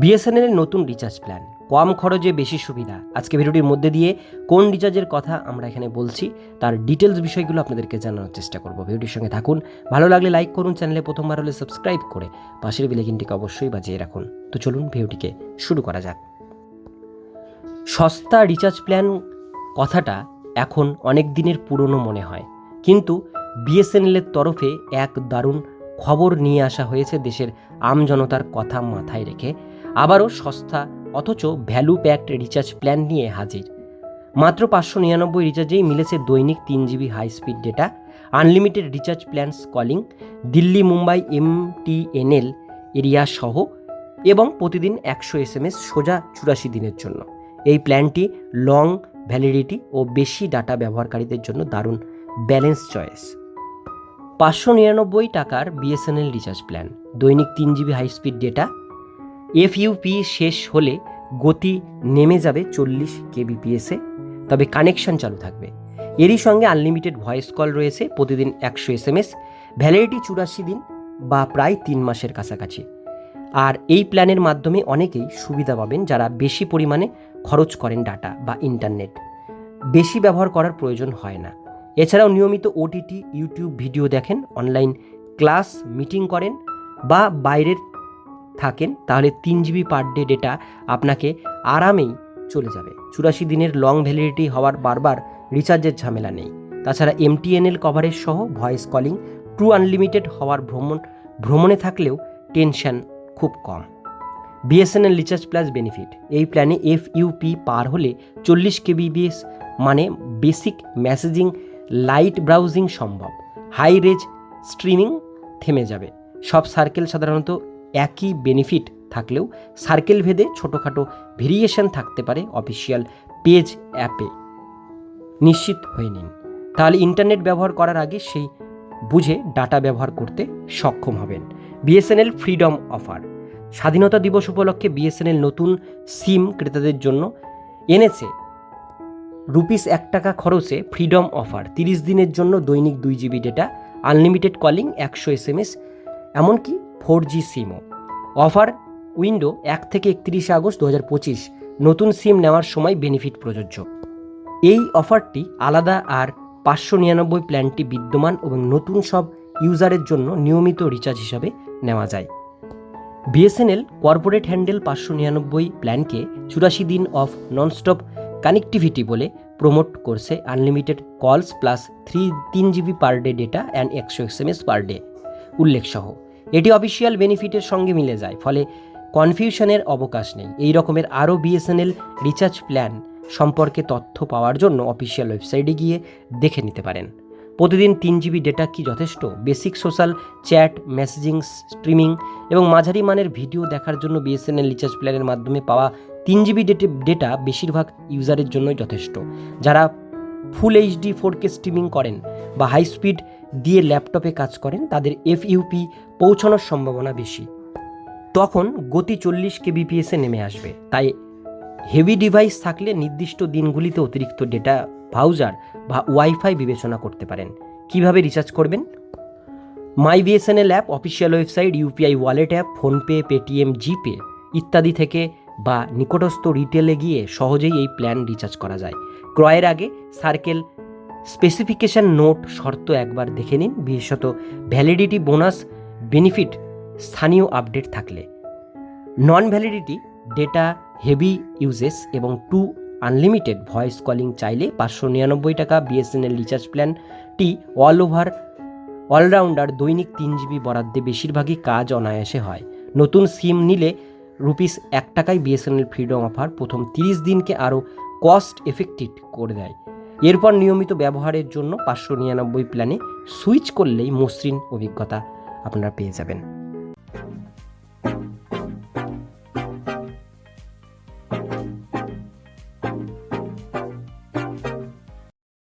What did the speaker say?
বিএসএনএলের নতুন recharge plan কম খরচে বেশি সুবিধা। আজকে ভিডিওটির মধ্যে দিয়ে কোন রিচার্জের কথা আমরা এখানে বলছি, তার ডিটেলস বিষয়গুলো আপনাদেরকে জানানোর চেষ্টা করব। ভিডিওটির সঙ্গে থাকুন। ভালো লাগলে লাইক করুন চ্যানেলে প্রথমবার হলে সাবস্ক্রাইব করে পাশের বিলেকিনটিকে অবশ্যই বাজিয়ে রাখুন। তো চলুন ভিডিওটিকে শুরু করা যাক। সস্তা রিচার্জ প্ল্যান কথাটা এখন অনেক দিনের পুরনো মনে হয়। কিন্তু বিএসএনএলের তরফে এক দারুণ খবর নিয়ে আসা হয়েছে দেশের আমজনতার কথা মাথায় রেখে। আবারও সস্তা, অথচ ভ্যালু প্যাকড রিচার্জ প্ল্যান নিয়ে হাজির। মাত্র পাঁচশো নিরানব্বই রিচার্জেই মিলেছে দৈনিক তিন GB high speed data unlimited recharge plans calling Delhi, Mumbai M T MTNL area সহ, এবং প্রতিদিন একশো এস এম এস সোজা চুরাশি দিনের জন্য। এই প্ল্যানটি লং ভ্যালিডিটি ও বেশি ডাটা ব্যবহারকারীদের জন্য দারুণ ব্যালেন্স চয়েস পাঁচশো নিরানব্বই টাকার বিএসএনএল রিচার্জ প্ল্যান দৈনিক তিন GB high speed data FUP শেষ হলে গতি নেমে যাবে চল্লিশ কেবিপিএসে তবে কানেকশন চালু থাকবে। এরই সঙ্গে আনলিমিটেড ভয়েস কল রয়েছে প্রতিদিন একশো এস এম এস ভ্যালিডিটি চুরাশি দিন বা প্রায় তিন মাসের কাছাকাছি। আর এই প্ল্যানের মাধ্যমে অনেকেই সুবিধা পাবেন যারা বেশি পরিমাণে খরচ করেন ডাটা বা ইন্টারনেট বেশি ব্যবহার করার প্রয়োজন হয় না। এছাড়াও নিয়মিত ওটিটি ইউটিউব ভিডিও দেখেন অনলাইন ক্লাস মিটিং করেন বা বাইরের থাকেন, তাহলে তিন জিবি পার ডে ডেটা আপনাকে আরামেই চলে যাবে। চুরাশি দিনের লং ভ্যালিডিটি হওয়ার বারবার রিচার্জের ঝামেলা নেই। তাছাড়া এমটিএনএল কভারেজ সহ ভয়েস কলিং ট্রু আনলিমিটেড হওয়ার ভ্রমণ, ভ্রমণে থাকলেও টেনশন খুব কম। বিএসএনএল রিচার্জ প্লাস বেনিফিট এই প্ল্যানে এফ ইউপি পার হলে চল্লিশ কেবিবিএস মানে বেসিক মেসেজিং লাইট ব্রাউজিং সম্ভব। হাই রেজ স্ট্রিমিং থেমে যাবে। সব সার্কেল সাধারণত একই বেনিফিট থাকলেও সার্কেল ভেদে ছোটোখাটো ভেরিয়েশন থাকতে পারে অফিসিয়াল পেজ অ্যাপে নিশ্চিত হয়ে নিন। তাহলে ইন্টারনেট ব্যবহার করার আগে সেই বুঝে ডাটা ব্যবহার করতে সক্ষম হবেন। বিএসএনএল ফ্রিডম অফার স্বাধীনতা দিবস উপলক্ষে বিএসএনএল নতুন সিম ক্রেতাদের জন্য এনেছে। রুপিস এক টাকা খরচে ফ্রিডম অফার তিরিশ দিনের জন্য দৈনিক দুই জিবি ডেটা আনলিমিটেড কলিং একশো এস এম এস এমনকি ফোর জি সিমও অফার উইন্ডো এক থেকে একত্রিশে আগস্ট দু হাজার পঁচিশ। নতুন সিম নেওয়ার সময় বেনিফিট প্রযোজ্য। এই অফারটি আলাদা আর পাঁচশো নিরানব্বই প্ল্যানটি বিদ্যমান এবং নতুন সব ইউজারের জন্য নিয়মিত রিচার্জ হিসাবে নেওয়া যায়। বিএসএনএল কর্পোরেট হ্যান্ডেল পাঁচশো নিরানব্বই প্ল্যানকে চুরাশি দিন অফ ননস্টপ কানেক্টিভিটি বলে প্রমোট করছে আনলিমিটেড কলস প্লাস থ্রি তিন GB per day data and একশো S M S per day. উল্লেখ সহ এটি অফিসিয়াল বেনিফিটের সঙ্গে মিলে যায়, ফলে কনফিউশনের অবকাশ নেই। এই রকমের আরও বিএসএনএল রিচার্জ প্ল্যান সম্পর্কে তথ্য পাওয়ার জন্য অফিসিয়াল ওয়েবসাইটে গিয়ে দেখে নিতে পারেন। প্রতিদিন তিন জিবি ডেটা কি যথেষ্ট? Basic social chat messaging streaming এবং মাঝারি মানের ভিডিও দেখার জন্য বিএসএনএল রিচার্জ প্ল্যানের মাধ্যমে পাওয়া তিন জিবি ডেটা বেশিরভাগ ইউজারের জন্যই যথেষ্ট। যারা full HD four K streaming করেন বা হাই স্পিড দিয়ে ল্যাপটপে কাজ করেন, তাদের এফইউপি পৌঁছানোর সম্ভাবনা বেশি। তখন গতি চল্লিশ কেবিপিএসে নেমে আসবে। তাই হেভি ডিভাইস থাকলে নির্দিষ্ট দিনগুলিতে অতিরিক্ত ডেটা ভাউজার বা ওয়াইফাই বিবেচনা করতে পারেন। কীভাবে রিচার্জ করবেন? My BSNL app, official website, UPI wallet app, PhonePe, Paytm, GPay ইত্যাদি থেকে বা নিকটস্থ রিটেলে গিয়ে সহজেই এই প্ল্যান রিচার্জ করা যায়। ক্রয়ের আগে সার্কেল স্পেসিফিকেশন নোট শর্ত একবার দেখে নিন। বিশেষত ভ্যালিডিটি বোনাস বেনিফিট স্থানীয় আপডেট থাকলে। Non validity, data, heavy usages এবং টু আনলিমিটেড ভয়েস কলিং চাইলে পাঁচশো নিরানব্বই টাকা বিএসএনএল রিচার্জ প্ল্যানটি অল ওভার অলরাউন্ডার দৈনিক তিন জিবি বরাদ্দে বেশিরভাগই কাজ অনায়াসে হয়। নতুন সিম নিলে রুপিস এক টাকায় বিএসএনএল ফ্রিডম অফার প্রথম তিরিশ দিনকে আরও কস্ট এফেক্টিভ করে দেয়। এরপর নিয়মিত ব্যবহারের জন্য পাঁচশো নিরানব্বই প্ল্যানে সুইচ করলেই মসৃণ অভিজ্ঞতা। আপনারা পেয়ে যাবেন।